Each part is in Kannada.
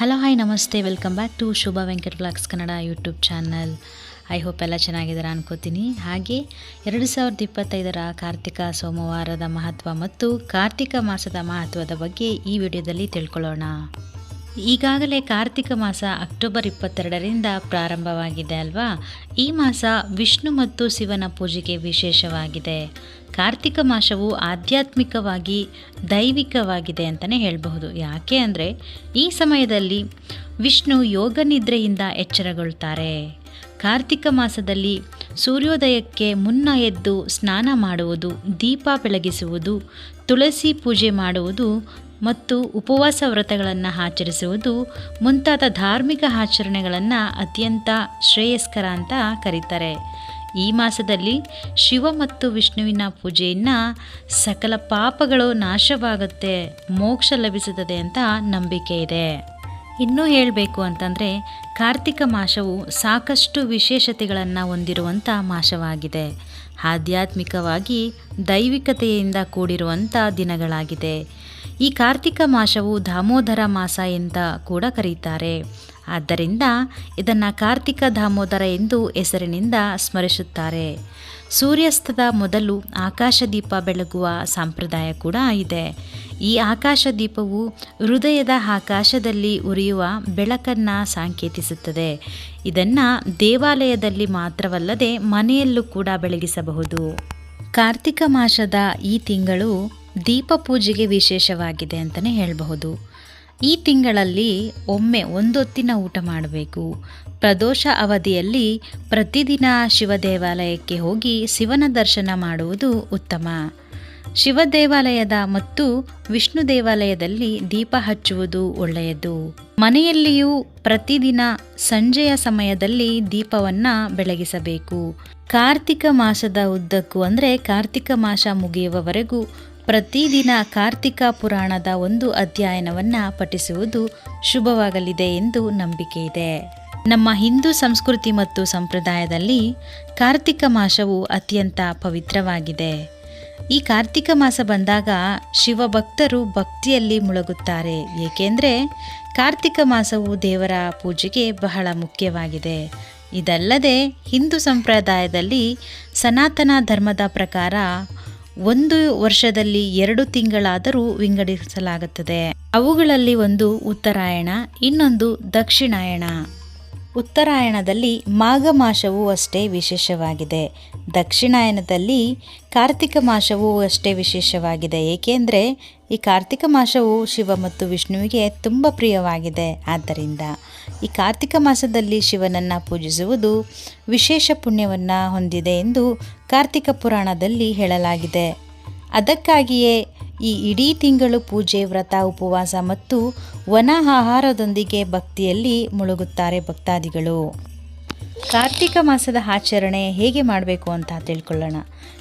ಹಲೋ ಹಾಯ್ ನಮಸ್ತೆ. Welcome back to Shubha Venkat vlogs Kannada YouTube channel I hope ಎಲ್ಲ ಚೆನ್ನಾಗಿದ್ದಾರೆ ಅನ್ಕೋತೀನಿ. ಹಾಗೆ ಎರಡು ಸಾವಿರದ ಇಪ್ಪತ್ತೈದರ ಕಾರ್ತಿಕ ಸೋಮವಾರದ ಮಹತ್ವ ಮತ್ತು ಕಾರ್ತಿಕ ಮಾಸದ ಮಹತ್ವದ ಬಗ್ಗೆ ಈ ವಿಡಿಯೋದಲ್ಲಿ ತಿಳ್ಕೊಳ್ಳೋಣ. ಈಗಾಗಲೇ ಕಾರ್ತಿಕ ಮಾಸ ಅಕ್ಟೋಬರ್ ಇಪ್ಪತ್ತೆರಡರಿಂದ ಪ್ರಾರಂಭವಾಗಿದೆ ಅಲ್ವಾ? ಈ ಮಾಸ ವಿಷ್ಣು ಮತ್ತು ಶಿವನ ಪೂಜೆಗೆ ವಿಶೇಷವಾಗಿದೆ. ಕಾರ್ತಿಕ ಮಾಸವು ಆಧ್ಯಾತ್ಮಿಕವಾಗಿ ದೈವಿಕವಾಗಿದೆ ಅಂತಲೇ ಹೇಳಬಹುದು. ಯಾಕೆ ಅಂದರೆ ಈ ಸಮಯದಲ್ಲಿ ವಿಷ್ಣು ಯೋಗ ನಿದ್ರೆಯಿಂದ ಎಚ್ಚರಗೊಳ್ತಾರೆ. ಕಾರ್ತಿಕ ಮಾಸದಲ್ಲಿ ಸೂರ್ಯೋದಯಕ್ಕೆ ಮುನ್ನ ಎದ್ದು ಸ್ನಾನ ಮಾಡುವುದು, ದೀಪ ಬೆಳಗಿಸುವುದು, ತುಳಸಿ ಪೂಜೆ ಮಾಡುವುದು ಮತ್ತು ಉಪವಾಸ ವ್ರತಗಳನ್ನು ಆಚರಿಸುವುದು ಮುಂತಾದ ಧಾರ್ಮಿಕ ಆಚರಣೆಗಳನ್ನು ಅತ್ಯಂತ ಶ್ರೇಯಸ್ಕರ ಅಂತ ಕರೀತಾರೆ. ಈ ಮಾಸದಲ್ಲಿ ಶಿವ ಮತ್ತು ವಿಷ್ಣುವಿನ ಪೂಜೆಯನ್ನು ಸಕಲ ಪಾಪಗಳು ನಾಶವಾಗುತ್ತೆ, ಮೋಕ್ಷ ಲಭಿಸುತ್ತದೆ ಅಂತ ನಂಬಿಕೆ ಇದೆ. ಇನ್ನೂ ಹೇಳಬೇಕು ಅಂತಂದರೆ, ಕಾರ್ತಿಕ ಮಾಸವು ಸಾಕಷ್ಟು ವಿಶೇಷತೆಗಳನ್ನು ಹೊಂದಿರುವಂಥ ಮಾಸವಾಗಿದೆ. ಆಧ್ಯಾತ್ಮಿಕವಾಗಿ ದೈವಿಕತೆಯಿಂದ ಕೂಡಿರುವಂಥ ದಿನಗಳಾಗಿದೆ. ಈ ಕಾರ್ತಿಕ ಮಾಸವು ದಾಮೋದರ ಮಾಸ ಅಂತ ಕೂಡ ಕರೀತಾರೆ. ಆದ್ದರಿಂದ ಇದನ್ನು ಕಾರ್ತಿಕ ದಾಮೋದರ ಎಂದು ಹೆಸರಿನಿಂದ ಸ್ಮರಿಸುತ್ತಾರೆ. ಸೂರ್ಯಾಸ್ತದ ಮೊದಲು ಆಕಾಶದೀಪ ಬೆಳಗುವ ಸಂಪ್ರದಾಯ ಕೂಡ ಇದೆ. ಈ ಆಕಾಶದೀಪವು ಹೃದಯದ ಆಕಾಶದಲ್ಲಿ ಉರಿಯುವ ಬೆಳಕನ್ನು ಸಾಂಕೇತಿಸುತ್ತದೆ. ಇದನ್ನು ದೇವಾಲಯದಲ್ಲಿ ಮಾತ್ರವಲ್ಲದೆ ಮನೆಯಲ್ಲೂ ಕೂಡ ಬೆಳಗಿಸಬಹುದು. ಕಾರ್ತಿಕ ಮಾಸದ ಈ ತಿಂಗಳು ದೀಪ ಪೂಜೆಗೆ ವಿಶೇಷವಾಗಿದೆ ಅಂತಲೇ ಹೇಳಬಹುದು. ಈ ತಿಂಗಳಲ್ಲಿ ಒಮ್ಮೆ ಒಂದೊತ್ತಿನ ಊಟ ಮಾಡಬೇಕು. ಪ್ರದೋಷ ಅವಧಿಯಲ್ಲಿ ಪ್ರತಿದಿನ ಶಿವ ದೇವಾಲಯಕ್ಕೆ ಹೋಗಿ ಶಿವನ ದರ್ಶನ ಮಾಡುವುದು ಉತ್ತಮ. ಶಿವ ದೇವಾಲಯದ ಮತ್ತು ವಿಷ್ಣು ದೇವಾಲಯದಲ್ಲಿ ದೀಪ ಹಚ್ಚುವುದು ಒಳ್ಳೆಯದು. ಮನೆಯಲ್ಲಿಯೂ ಪ್ರತಿದಿನ ಸಂಜೆಯ ಸಮಯದಲ್ಲಿ ದೀಪವನ್ನು ಬೆಳಗಿಸಬೇಕು. ಕಾರ್ತಿಕ ಮಾಸದ ಉದ್ದಕ್ಕೂ ಅಂದರೆ ಕಾರ್ತಿಕ ಮಾಸ ಮುಗಿಯುವವರೆಗೂ ಪ್ರತಿದಿನ ಕಾರ್ತಿಕ ಪುರಾಣದ ಒಂದು ಅಧ್ಯಯನವನ್ನು ಪಠಿಸುವುದು ಶುಭವಾಗಲಿದೆ ಎಂದು ನಂಬಿಕೆ ಇದೆ. ನಮ್ಮ ಹಿಂದೂ ಸಂಸ್ಕೃತಿ ಮತ್ತು ಸಂಪ್ರದಾಯದಲ್ಲಿ ಕಾರ್ತಿಕ ಮಾಸವು ಅತ್ಯಂತ ಪವಿತ್ರವಾಗಿದೆ. ಈ ಕಾರ್ತಿಕ ಮಾಸ ಬಂದಾಗ ಶಿವಭಕ್ತರು ಭಕ್ತಿಯಲ್ಲಿ ಮುಳುಗುತ್ತಾರೆ. ಏಕೆಂದರೆ ಕಾರ್ತಿಕ ಮಾಸವು ದೇವರ ಪೂಜೆಗೆ ಬಹಳ ಮುಖ್ಯವಾಗಿದೆ. ಇದಲ್ಲದೆ ಹಿಂದೂ ಸಂಪ್ರದಾಯದಲ್ಲಿ ಸನಾತನ ಧರ್ಮದ ಪ್ರಕಾರ ಒಂದು ವರ್ಷದಲ್ಲಿ ಎರಡು ತಿಂಗಳಾದರೂ ವಿಂಗಡಿಸಲಾಗುತ್ತದೆ. ಅವುಗಳಲ್ಲಿ ಒಂದು ಉತ್ತರಾಯಣ, ಇನ್ನೊಂದು ದಕ್ಷಿಣಾಯಣ. ಉತ್ತರಾಯಣದಲ್ಲಿ ಮಾಘ ಮಾಸವೂ ಅಷ್ಟೇ ವಿಶೇಷವಾಗಿದೆ. ದಕ್ಷಿಣಾಯನದಲ್ಲಿ ಕಾರ್ತಿಕ ಮಾಸವೂ ಅಷ್ಟೇ ವಿಶೇಷವಾಗಿದೆ. ಏಕೆಂದರೆ ಈ ಕಾರ್ತಿಕ ಮಾಸವು ಶಿವ ಮತ್ತು ವಿಷ್ಣುವಿಗೆ ತುಂಬ ಪ್ರಿಯವಾಗಿದೆ. ಆದ್ದರಿಂದ ಈ ಕಾರ್ತಿಕ ಮಾಸದಲ್ಲಿ ಶಿವನನ್ನು ಪೂಜಿಸುವುದು ವಿಶೇಷ ಪುಣ್ಯವನ್ನು ಹೊಂದಿದೆ ಎಂದು ಕಾರ್ತಿಕ ಪುರಾಣದಲ್ಲಿ ಹೇಳಲಾಗಿದೆ. ಅದಕ್ಕಾಗಿಯೇ ಈ ಇಡೀ ತಿಂಗಳು ಪೂಜೆ, ವ್ರತ, ಉಪವಾಸ ಮತ್ತು ವನ ಆಹಾರದೊಂದಿಗೆ ಭಕ್ತಿಯಲ್ಲಿ ಮುಳುಗುತ್ತಾರೆ ಭಕ್ತಾದಿಗಳು. ಕಾರ್ತಿಕ ಮಾಸದ ಆಚರಣೆ ಹೇಗೆ ಮಾಡಬೇಕು ಅಂತ ತಿಳ್ಕೊಳ್ಳೋಣ.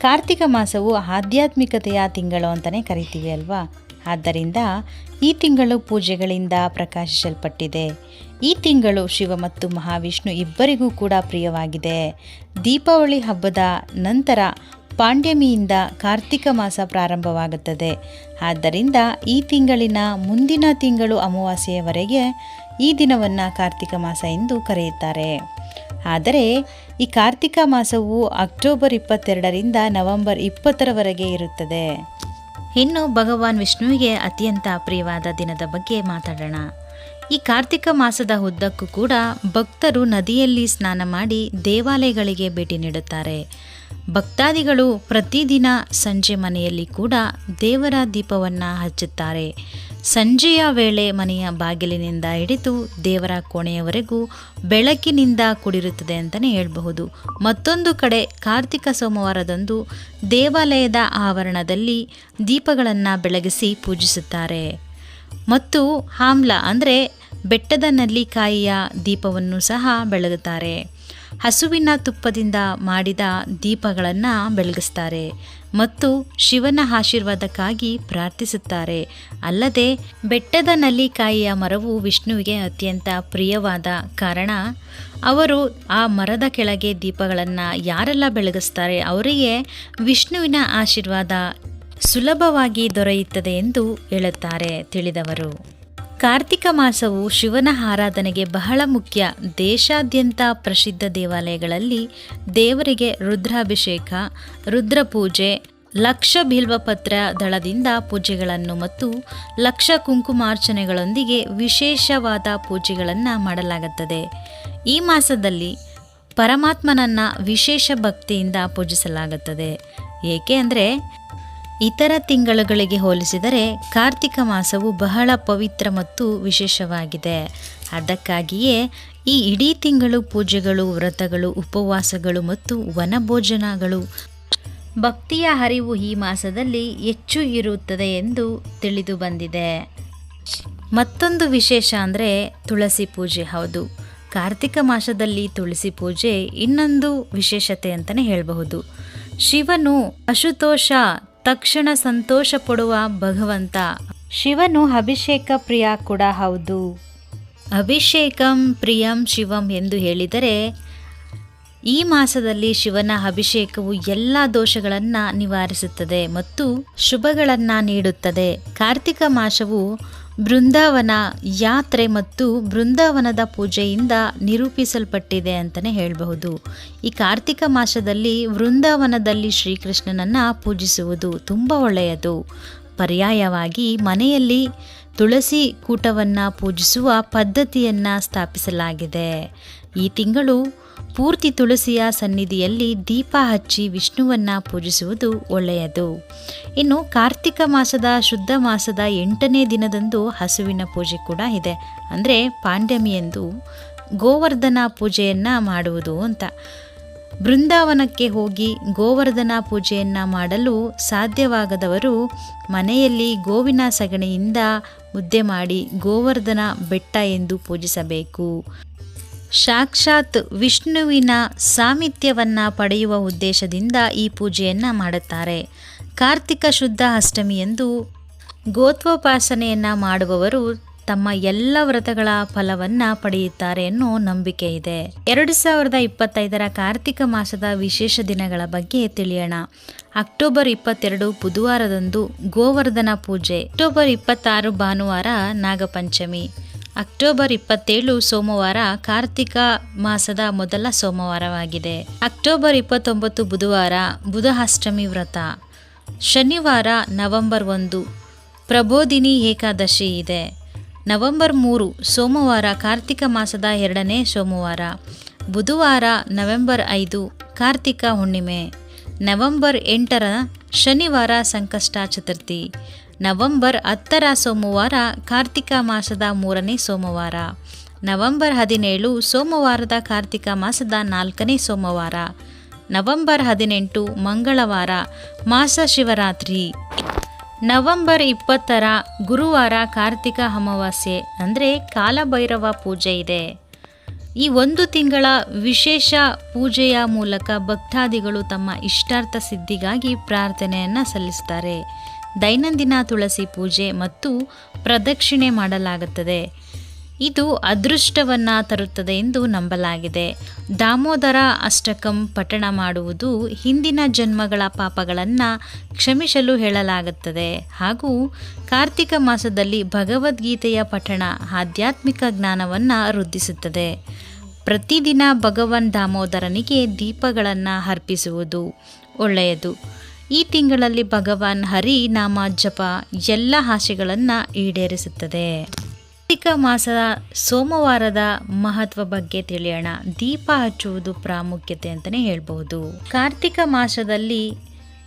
ಕಾರ್ತಿಕ ಮಾಸವು ಆಧ್ಯಾತ್ಮಿಕತೆಯ ತಿಂಗಳು ಅಂತಲೇ ಕರಿತೀವಿ ಅಲ್ವಾ? ಆದ್ದರಿಂದ ಈ ತಿಂಗಳು ಪೂಜೆಗಳಿಂದ ಪ್ರಕಾಶಿಸಲ್ಪಟ್ಟಿದೆ. ಈ ತಿಂಗಳು ಶಿವ ಮತ್ತು ಮಹಾವಿಷ್ಣು ಇಬ್ಬರಿಗೂ ಕೂಡ ಪ್ರಿಯವಾಗಿದೆ. ದೀಪಾವಳಿ ಹಬ್ಬದ ನಂತರ ಪಾಂಡ್ಯಮಿಯಿಂದ ಕಾರ್ತಿಕ ಮಾಸ ಪ್ರಾರಂಭವಾಗುತ್ತದೆ. ಆದ್ದರಿಂದ ಈ ತಿಂಗಳಿನ ಮುಂದಿನ ತಿಂಗಳು ಅಮಾವಾಸ್ಯೆಯವರೆಗೆ ಈ ದಿನವನ್ನು ಕಾರ್ತಿಕ ಮಾಸ ಎಂದು ಕರೆಯುತ್ತಾರೆ. ಆದರೆ ಈ ಕಾರ್ತಿಕ ಮಾಸವು ಅಕ್ಟೋಬರ್ ಇಪ್ಪತ್ತೆರಡರಿಂದ ನವೆಂಬರ್ ಇಪ್ಪತ್ತರವರೆಗೆ ಇರುತ್ತದೆ. ಇನ್ನು ಭಗವಾನ್ ವಿಷ್ಣುವಿಗೆ ಅತ್ಯಂತ ಪ್ರಿಯವಾದ ದಿನದ ಬಗ್ಗೆ ಮಾತಾಡೋಣ. ಈ ಕಾರ್ತಿಕ ಮಾಸದ ಉದ್ದಕ್ಕೂ ಕೂಡ ಭಕ್ತರು ನದಿಯಲ್ಲಿ ಸ್ನಾನ ಮಾಡಿ ದೇವಾಲಯಗಳಿಗೆ ಭೇಟಿ ನೀಡುತ್ತಾರೆ. ಭಕ್ತಾದಿಗಳು ಪ್ರತಿದಿನ ಸಂಜೆ ಮನೆಯಲ್ಲಿ ಕೂಡ ದೇವರ ದೀಪವನ್ನು ಹಚ್ಚುತ್ತಾರೆ. ಸಂಜೆಯ ವೇಳೆ ಮನೆಯ ಬಾಗಿಲಿನಿಂದ ಹಿಡಿದು ದೇವರ ಕೋಣೆಯವರೆಗೂ ಬೆಳಕಿನಿಂದ ಕೂಡಿರುತ್ತದೆ ಅಂತಲೇ ಹೇಳಬಹುದು. ಮತ್ತೊಂದು ಕಡೆ ಕಾರ್ತಿಕ ಸೋಮವಾರದಂದು ದೇವಾಲಯದ ಆವರಣದಲ್ಲಿ ದೀಪಗಳನ್ನು ಬೆಳಗಿಸಿ ಪೂಜಿಸುತ್ತಾರೆ. ಮತ್ತು ಆಮ್ಲ ಅಂದರೆ ಬೆಟ್ಟದ ನಲ್ಲಿಕಾಯಿಯ ದೀಪವನ್ನು ಸಹ ಬೆಳಗುತ್ತಾರೆ. ಹಸುವಿನ ತುಪ್ಪದಿಂದ ಮಾಡಿದ ದೀಪಗಳನ್ನು ಬೆಳಗಿಸ್ತಾರೆ ಮತ್ತು ಶಿವನ ಆಶೀರ್ವಾದಕ್ಕಾಗಿ ಪ್ರಾರ್ಥಿಸುತ್ತಾರೆ. ಅಲ್ಲದೆ ಬೆಟ್ಟದ ನಲ್ಲಿಕಾಯಿಯ ಮರವು ವಿಷ್ಣುವಿಗೆ ಅತ್ಯಂತ ಪ್ರಿಯವಾದ ಕಾರಣ, ಅವರು ಆ ಮರದ ಕೆಳಗೆ ದೀಪಗಳನ್ನು ಯಾರೆಲ್ಲ ಬೆಳಗಿಸ್ತಾರೆ ಅವರಿಗೆ ವಿಷ್ಣುವಿನ ಆಶೀರ್ವಾದ ಸುಲಭವಾಗಿ ದೊರೆಯುತ್ತದೆ ಎಂದು ಹೇಳುತ್ತಾರೆ, ತಿಳಿದವರು. ಕಾರ್ತಿಕ ಮಾಸವು ಶಿವನ ಆರಾಧನೆಗೆ ಬಹಳ ಮುಖ್ಯ. ದೇಶಾದ್ಯಂತ ಪ್ರಸಿದ್ಧ ದೇವಾಲಯಗಳಲ್ಲಿ ದೇವರಿಗೆ ರುದ್ರಾಭಿಷೇಕ, ರುದ್ರಪೂಜೆ ಲಕ್ಷ ಬಿಲ್ವಪತ್ರ ದಳದಿಂದ ಪೂಜೆಗಳನ್ನು ಮತ್ತು ಲಕ್ಷ ಕುಂಕುಮಾರ್ಚನೆಗಳೊಂದಿಗೆ ವಿಶೇಷವಾದ ಪೂಜೆಗಳನ್ನು ಮಾಡಲಾಗುತ್ತದೆ. ಈ ಮಾಸದಲ್ಲಿ ಪರಮಾತ್ಮನನ್ನು ವಿಶೇಷ ಭಕ್ತಿಯಿಂದ ಪೂಜಿಸಲಾಗುತ್ತದೆ. ಏಕೆ ಅಂದರೆ ಇತರ ತಿಂಗಳುಗಳಿಗೆ ಹೋಲಿಸಿದರೆ ಕಾರ್ತಿಕ ಮಾಸವು ಬಹಳ ಪವಿತ್ರ ಮತ್ತು ವಿಶೇಷವಾಗಿದೆ. ಅದಕ್ಕಾಗಿಯೇ ಈ ಇಡೀ ತಿಂಗಳು ಪೂಜೆಗಳು, ವ್ರತಗಳು, ಉಪವಾಸಗಳು ಮತ್ತು ವನಭೋಜನಗಳು ಭಕ್ತಿಯ ಹರಿವು ಈ ಮಾಸದಲ್ಲಿ ಹೆಚ್ಚು ಇರುತ್ತದೆ ಎಂದು ತಿಳಿದು ಬಂದಿದೆ. ಮತ್ತೊಂದು ವಿಶೇಷ ಅಂದರೆ ತುಳಸಿ ಪೂಜೆ ಹೌದು. ಕಾರ್ತಿಕ ಮಾಸದಲ್ಲಿ ತುಳಸಿ ಪೂಜೆ ಇನ್ನೊಂದು ವಿಶೇಷತೆ ಅಂತಲೇ ಹೇಳಬಹುದು. ಶಿವನು ಅಶುತೋಷ ತಕ್ಷಣ ಸಂತೋಷ ಪಡುವ ಭಗವಂತ. ಶಿವನು ಅಭಿಷೇಕ ಪ್ರಿಯ ಕೂಡ ಹೌದು. ಅಭಿಷೇಕಂ ಪ್ರಿಯಂ ಶಿವಂ ಎಂದು ಹೇಳಿದರೆ, ಈ ಮಾಸದಲ್ಲಿ ಶಿವನ ಅಭಿಷೇಕವು ಎಲ್ಲ ದೋಷಗಳನ್ನು ನಿವಾರಿಸುತ್ತದೆ ಮತ್ತು ಶುಭಗಳನ್ನು ನೀಡುತ್ತದೆ. ಕಾರ್ತಿಕ ಮಾಸವು ಬೃಂದಾವನ ಯಾತ್ರೆ ಮತ್ತು ಬೃಂದಾವನದ ಪೂಜೆಯಿಂದ ನಿರೂಪಿಸಲ್ಪಟ್ಟಿದೆ ಅಂತಲೇ ಹೇಳಬಹುದು. ಈ ಕಾರ್ತಿಕ ಮಾಸದಲ್ಲಿ ವೃಂದಾವನದಲ್ಲಿ ಶ್ರೀಕೃಷ್ಣನನ್ನು ಪೂಜಿಸುವುದು ತುಂಬ ಒಳ್ಳೆಯದು. ಪರ್ಯಾಯವಾಗಿ ಮನೆಯಲ್ಲಿ ತುಳಸಿ ಕೂಟವನ್ನು ಪೂಜಿಸುವ ಪದ್ಧತಿಯನ್ನು ಸ್ಥಾಪಿಸಲಾಗಿದೆ. ಈ ತಿಂಗಳು ಪೂರ್ತಿ ತುಳಸಿಯ ಸನ್ನಿಧಿಯಲ್ಲಿ ದೀಪ ಹಚ್ಚಿ ವಿಷ್ಣುವನ್ನು ಪೂಜಿಸುವುದು ಒಳ್ಳೆಯದು. ಇನ್ನು ಕಾರ್ತಿಕ ಮಾಸದ ಶುದ್ಧ ಮಾಸದ ಎಂಟನೇ ದಿನದಂದು ಹಸುವಿನ ಪೂಜೆ ಕೂಡ ಇದೆ. ಅಂದರೆ ಪಾಂಡ್ಯಮಿ ಎಂದು ಗೋವರ್ಧನ ಪೂಜೆಯನ್ನು ಮಾಡುವುದು ಅಂತ. ಬೃಂದಾವನಕ್ಕೆ ಹೋಗಿ ಗೋವರ್ಧನ ಪೂಜೆಯನ್ನು ಮಾಡಲು ಸಾಧ್ಯವಾಗದವರು ಮನೆಯಲ್ಲಿ ಗೋವಿನ ಸಗಣಿಯಿಂದ ಮುದ್ದೆ ಮಾಡಿ ಗೋವರ್ಧನ ಬೆಟ್ಟ ಎಂದು ಪೂಜಿಸಬೇಕು. ಸಾಕ್ಷಾತ್ ವಿಷ್ಣುವಿನ ಸಾಮಿತ್ಯವನ್ನು ಪಡೆಯುವ ಉದ್ದೇಶದಿಂದ ಈ ಪೂಜೆಯನ್ನು ಮಾಡುತ್ತಾರೆ. ಕಾರ್ತಿಕ ಶುದ್ಧ ಅಷ್ಟಮಿಯಂದು ಗೋತ್ವೋಪಾಸನೆಯನ್ನು ಮಾಡುವವರು ತಮ್ಮ ಎಲ್ಲ ವ್ರತಗಳ ಫಲವನ್ನು ಪಡೆಯುತ್ತಾರೆ ಅನ್ನೋ ನಂಬಿಕೆ ಇದೆ. ಎರಡು ಸಾವಿರದ ಇಪ್ಪತ್ತೈದರ ಕಾರ್ತಿಕ ಮಾಸದ ವಿಶೇಷ ದಿನಗಳ ಬಗ್ಗೆ ತಿಳಿಯೋಣ. ಅಕ್ಟೋಬರ್ ಇಪ್ಪತ್ತೆರಡು ಬುಧವಾರದಂದು ಗೋವರ್ಧನ ಪೂಜೆ. ಅಕ್ಟೋಬರ್ ಇಪ್ಪತ್ತಾರು ಭಾನುವಾರ ನಾಗಪಂಚಮಿ. ಅಕ್ಟೋಬರ್ ಇಪ್ಪತ್ತೇಳು ಸೋಮವಾರ ಕಾರ್ತಿಕ ಮಾಸದ ಮೊದಲ ಸೋಮವಾರವಾಗಿದೆ. ಅಕ್ಟೋಬರ್ ಇಪ್ಪತ್ತೊಂಬತ್ತು ಬುಧವಾರ ಬುಧಹಷ್ಟಮಿ ವ್ರತ. ಶನಿವಾರ ನವೆಂಬರ್ ಒಂದು. ಪ್ರಬೋಧಿನಿ ಏಕಾದಶಿ ಇದೆ. ನವೆಂಬರ್ ಮೂರು ಸೋಮವಾರ ಕಾರ್ತಿಕ ಮಾಸದ ಎರಡನೇ ಸೋಮವಾರ. ಬುಧವಾರ ನವೆಂಬರ್ ಐದು ಕಾರ್ತಿಕ ಹುಣ್ಣಿಮೆ. ನವೆಂಬರ್ ಎಂಟರ ಶನಿವಾರ ಸಂಕಷ್ಟ ಚತುರ್ಥಿ. ನವೆಂಬರ್ ಹತ್ತರ ಸೋಮವಾರ ಕಾರ್ತಿಕ ಮಾಸದ ಮೂರನೇ ಸೋಮವಾರ. ನವೆಂಬರ್ ಹದಿನೇಳು ಸೋಮವಾರದ ಕಾರ್ತಿಕ ಮಾಸದ ನಾಲ್ಕನೇ ಸೋಮವಾರ. ನವೆಂಬರ್ ಹದಿನೆಂಟು ಮಂಗಳವಾರ, ಮಾಸ ಶಿವರಾತ್ರಿ. ನವೆಂಬರ್ ಇಪ್ಪತ್ತರ ಗುರುವಾರ ಕಾರ್ತಿಕ ಅಮಾವಾಸ್ಯೆ, ಅಂದರೆ ಕಾಲಭೈರವ ಪೂಜೆ ಇದೆ. ಈ ಒಂದು ತಿಂಗಳ ವಿಶೇಷ ಪೂಜೆಯ ಮೂಲಕ ಭಕ್ತಾದಿಗಳು ತಮ್ಮ ಇಷ್ಟಾರ್ಥ ಸಿದ್ಧಿಗಾಗಿ ಪ್ರಾರ್ಥನೆಯನ್ನು ಸಲ್ಲಿಸ್ತಾರೆ. ದೈನಂದಿನ ತುಳಸಿ ಪೂಜೆ ಮತ್ತು ಪ್ರದಕ್ಷಿಣೆ ಮಾಡಲಾಗುತ್ತದೆ. ಇದು ಅದೃಷ್ಟವನ್ನು ತರುತ್ತದೆ ಎಂದು ನಂಬಲಾಗಿದೆ. ದಾಮೋದರ ಅಷ್ಟಕಂ ಪಠಣ ಮಾಡುವುದು ಹಿಂದಿನ ಜನ್ಮಗಳ ಪಾಪಗಳನ್ನು ಕ್ಷಮಿಸಲು ಹೇಳಲಾಗುತ್ತದೆ. ಹಾಗೂ ಕಾರ್ತಿಕ ಮಾಸದಲ್ಲಿ ಭಗವದ್ಗೀತೆಯ ಪಠಣ ಆಧ್ಯಾತ್ಮಿಕ ಜ್ಞಾನವನ್ನು ವೃದ್ಧಿಸುತ್ತದೆ. ಪ್ರತಿದಿನ ಭಗವನ್ ದಾಮೋದರನಿಗೆ ದೀಪಗಳನ್ನು ಅರ್ಪಿಸುವುದು ಒಳ್ಳೆಯದು. ಈ ತಿಂಗಳಲ್ಲಿ ಭಗವಾನ್ ಹರಿ ನಾಮ ಜಪ ಎಲ್ಲ ಆಶೆಗಳನ್ನು ಈಡೇರಿಸುತ್ತದೆ. ಕಾರ್ತಿಕ ಮಾಸದ ಸೋಮವಾರದ ಮಹತ್ವ ಬಗ್ಗೆ ತಿಳಿಯೋಣ. ದೀಪ ಹಚ್ಚುವುದು ಪ್ರಾಮುಖ್ಯತೆ ಅಂತಲೇ ಹೇಳ್ಬೋದು ಕಾರ್ತಿಕ ಮಾಸದಲ್ಲಿ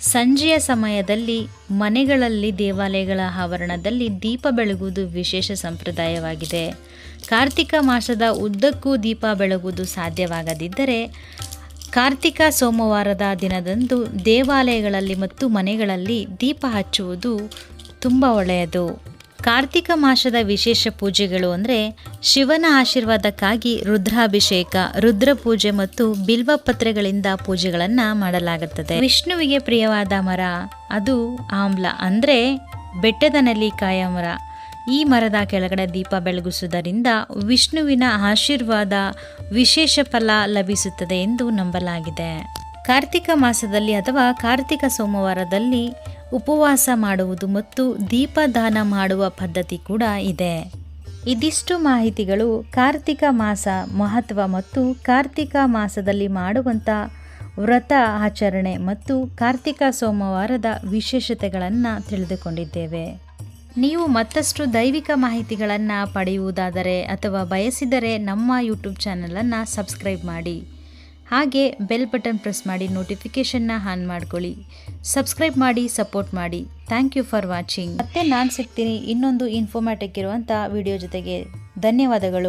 ಸಂಜೆಯ ಸಮಯದಲ್ಲಿ ಮನೆಗಳಲ್ಲಿ ದೇವಾಲಯಗಳ ಆವರಣದಲ್ಲಿ ದೀಪ ಬೆಳಗುವುದು ವಿಶೇಷ ಸಂಪ್ರದಾಯವಾಗಿದೆ. ಕಾರ್ತಿಕ ಮಾಸದ ಉದ್ದಕ್ಕೂ ದೀಪ ಬೆಳಗುವುದು ಸಾಧ್ಯವಾಗದಿದ್ದರೆ ಕಾರ್ತಿಕ ಸೋಮವಾರದ ದಿನದಂದು ದೇವಾಲಯಗಳಲ್ಲಿ ಮತ್ತು ಮನೆಗಳಲ್ಲಿ ದೀಪ ಹಚ್ಚುವುದು ತುಂಬ ಒಳ್ಳೆಯದು. ಕಾರ್ತಿಕ ಮಾಸದ ವಿಶೇಷ ಪೂಜೆಗಳು ಅಂದರೆ ಶಿವನ ಆಶೀರ್ವಾದಕ್ಕಾಗಿ ರುದ್ರಾಭಿಷೇಕ, ರುದ್ರ ಪೂಜೆ ಮತ್ತು ಬಿಲ್ವಪತ್ರೆಗಳಿಂದ ಪೂಜೆಗಳನ್ನು ಮಾಡಲಾಗುತ್ತದೆ. ವಿಷ್ಣುವಿಗೆ ಪ್ರಿಯವಾದ ಮರ ಅದು ಆಮ್ಲ ಅಂದರೆ ಬೆಟ್ಟದ ನೆಲ್ಲಿಕಾಯ ಮರ. ಈ ಮರದ ಕೆಳಗಡೆ ದೀಪ ಬೆಳಗಿಸುವುದರಿಂದ ವಿಷ್ಣುವಿನ ಆಶೀರ್ವಾದ ವಿಶೇಷ ಫಲ ಲಭಿಸುತ್ತದೆ ಎಂದು ನಂಬಲಾಗಿದೆ. ಕಾರ್ತಿಕ ಮಾಸದಲ್ಲಿ ಅಥವಾ ಕಾರ್ತಿಕ ಸೋಮವಾರದಲ್ಲಿ ಉಪವಾಸ ಮಾಡುವುದು ಮತ್ತು ದೀಪದಾನ ಮಾಡುವ ಪದ್ಧತಿ ಕೂಡ ಇದೆ. ಇದಿಷ್ಟು ಮಾಹಿತಿಗಳು ಕಾರ್ತಿಕ ಮಾಸ ಮಹತ್ವ ಮತ್ತು ಕಾರ್ತಿಕ ಮಾಸದಲ್ಲಿ ಮಾಡುವಂಥ ವ್ರತ ಆಚರಣೆ ಮತ್ತು ಕಾರ್ತಿಕ ಸೋಮವಾರದ ವಿಶೇಷತೆಗಳನ್ನು ತಿಳಿದುಕೊಂಡಿದ್ದೇವೆ. ನೀವು ಮತ್ತಷ್ಟು ದೈವಿಕ ಮಾಹಿತಿಗಳನ್ನು ಪಡೆಯುವುದಾದರೆ ಅಥವಾ ಬಯಸಿದರೆ ನಮ್ಮ ಯೂಟ್ಯೂಬ್ ಚಾನಲನ್ನು ಸಬ್ಸ್ಕ್ರೈಬ್ ಮಾಡಿ. ಹಾಗೆ ಬೆಲ್ ಬಟನ್ ಪ್ರೆಸ್ ಮಾಡಿ ನೋಟಿಫಿಕೇಷನ್ನ ಆನ್ ಮಾಡ್ಕೊಳ್ಳಿ. ಸಬ್ಸ್ಕ್ರೈಬ್ ಮಾಡಿ ಸಪೋರ್ಟ್ ಮಾಡಿ. ಥ್ಯಾಂಕ್ ಯು ಫಾರ್ ವಾಚಿಂಗ್ ಮತ್ತೆ ನಾನು ಸಿಗ್ತೀನಿ ಇನ್ನೊಂದು ಇನ್ಫೋಮ್ಯಾಟಿಕ್ ಇರುವಂಥ ವಿಡಿಯೋ ಜೊತೆಗೆ. ಧನ್ಯವಾದಗಳು.